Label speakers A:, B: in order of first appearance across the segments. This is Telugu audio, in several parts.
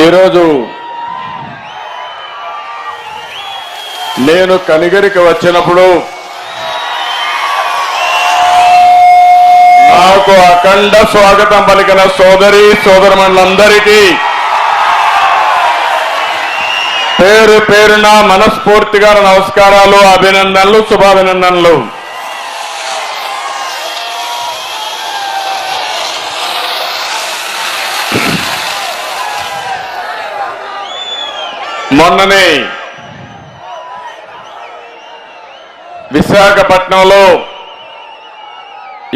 A: ఈరోజు నేను కనిగరికి వచ్చినప్పుడు నాకు అఖండ స్వాగతం పలికిన సోదరి సోదరులందరికీ పేరు పేరున మనస్ఫూర్తిగా నమస్కారాలు అభినందనలు శుభాభినందనలు. మొన్ననే విశాఖపట్నంలో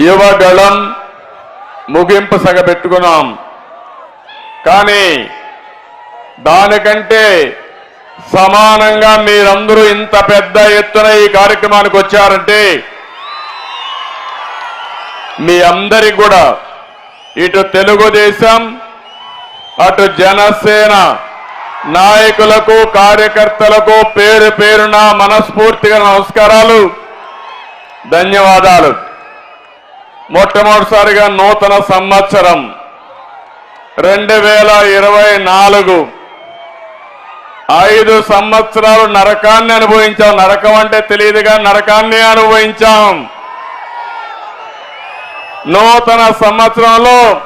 A: యువగళం ముగింపు సగ పెట్టుకున్నాం. కానీ దానికంటే సమానంగా మీరందరూ ఇంత పెద్ద ఎత్తున ఈ కార్యక్రమానికి వచ్చారంటే మీ అందరికి కూడా ఇటు తెలుగుదేశం అటు జనసేన నాయకులకు కార్యకర్తలకు పేరు పేరున మనస్ఫూర్తిగా నమస్కారాలు. ధన్యవాదాలు. మొట్టమొదటిసారిగా నూతన సంవత్సరం. రెండు వేల ఇరవై నాలుగు. ఐదు సంవత్సరాలు నరకాన్ని అనుభవించాం. నరకం అంటే తెలియదుగా నరకాన్ని అనుభవించాం. నూతన సంవత్సరంలో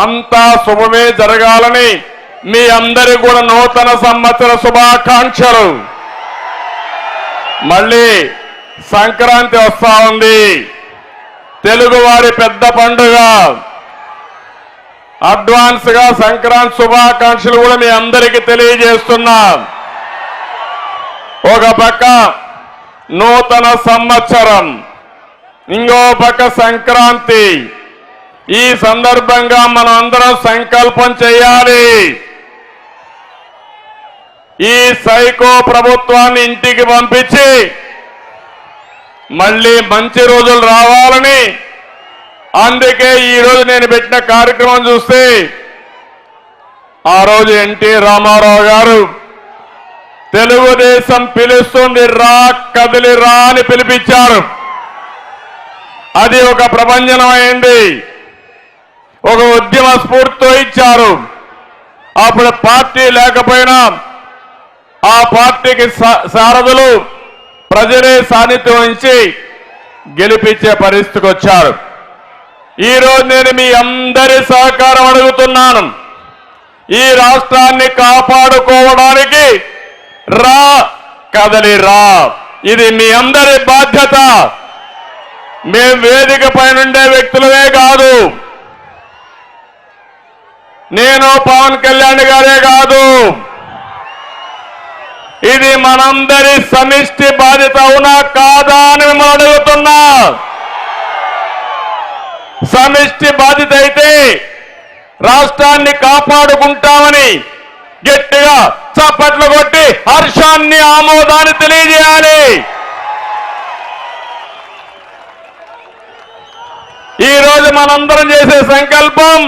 A: అంతా శుభమే జరగాలని మీ అందరి కూడా నూతన సంవత్సర శుభాకాంక్షలు. మళ్ళీ సంక్రాంతి వస్తా ఉంది. తెలుగువారి పెద్ద పండుగ. అడ్వాన్స్గా సంక్రాంతి శుభాకాంక్షలు కూడా మీ అందరికీ తెలియజేస్తున్నా. ఒక పక్క నూతన సంవత్సరం ఇంకో పక్క సంక్రాంతి. ఈ సందర్భంగా మనం అందరం సంకల్పం చేయాలి. ఈ సైకో ప్రభుత్వాన్ని ఇంటికి పంపించి మళ్ళీ మంచి రోజులు రావాలని అందుకే ఈరోజు నేను పెట్టిన కార్యక్రమం చూస్తే ఆ రోజు ఎన్టీ రామారావు గారు తెలుగుదేశం పిలుస్తుంది రా కదిలి రా అని పిలిపించారు. అది ఒక ప్రపంచమైంది ఒక ఉద్యమ స్ఫూర్తితో ఇచ్చారు. అప్పుడు పార్టీ లేకపోయినా ఆ పార్టీకి సా- సారథులు ప్రజలే సాన్నిధ్యం వహించి గెలిపించే పరిస్థితికి వచ్చారు. ఈ రోజు నేను మీ అందరి సహకారం అడుగుతున్నాను. ఈ రాష్ట్రాన్ని కాపాడుకోవడానికి రా కదలి రా. ఇది మీ అందరి బాధ్యత. మేం వేదిక పైనుండే వ్యక్తులమే కాదు. నేను పవన్ కళ్యాణ్ గారే కాదు. ఇది మనందరి సమిష్టి బాధ్యత అవునా కాదా అని మిమ్మల్ని అడుగుతున్నా. సమిష్టి బాధ్యత అయితే రాష్ట్రాన్ని కాపాడుకుంటామని గట్టిగా చప్పట్లు కొట్టి హర్షాన్ని ఆమోదాన్ని తెలియజేయాలి. ఈ రోజు మనందరం చేసే సంకల్పం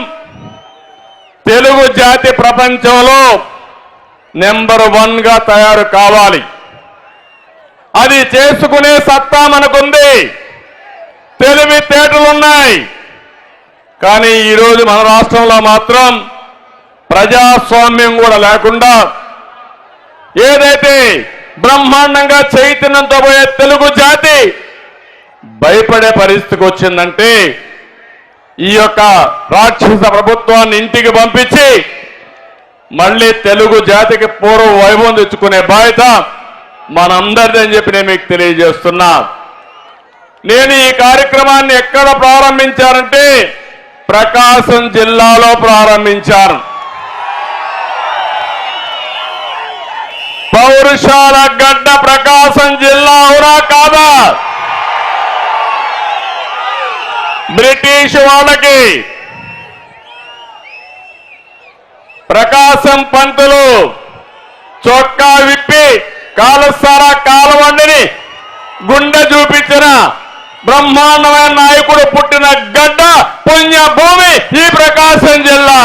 A: తెలుగు జాతి ప్రపంచంలో నెంబర్ వన్గా తయారు కావాలి. అది చేసుకునే సత్తా మనకుంది. తెలివితేటలున్నాయి కానీ ఈరోజు మన రాష్ట్రంలో మాత్రం ప్రజాస్వామ్యం కూడా లేకుండా ఏదైతే బ్రహ్మాండంగా చైతన్యంతో పోయే తెలుగు జాతి భయపడే పరిస్థితికి వచ్చిందంటే ఈ యొక్క రాక్షస ప్రభుత్వాన్ని ఇంటికి పంపించి మళ్ళీ తెలుగు జాతికి పూర్వ వైభవం తెచ్చుకునే బాధ్యత మనందరిది అని చెప్పి నేను మీకు తెలియజేస్తున్నా. నేను ఈ కార్యక్రమాన్ని ఎక్కడ ప్రారంభించారంటే ప్రకాశం జిల్లాలో ప్రారంభించాను. పౌరుషాల గడ్డ ప్రకాశం జిల్లా అవునా కాదా? బ్రిటిష్ వాళ్ళకి ప్రకాశం పంతులు చొక్కా విప్పి కాలుస్తారా కాలవండిని గుండె చూపించిన బ్రహ్మాండమైన నాయకుడు పుట్టిన గడ్డ పుణ్య భూమి ఈ ప్రకాశం జిల్లా.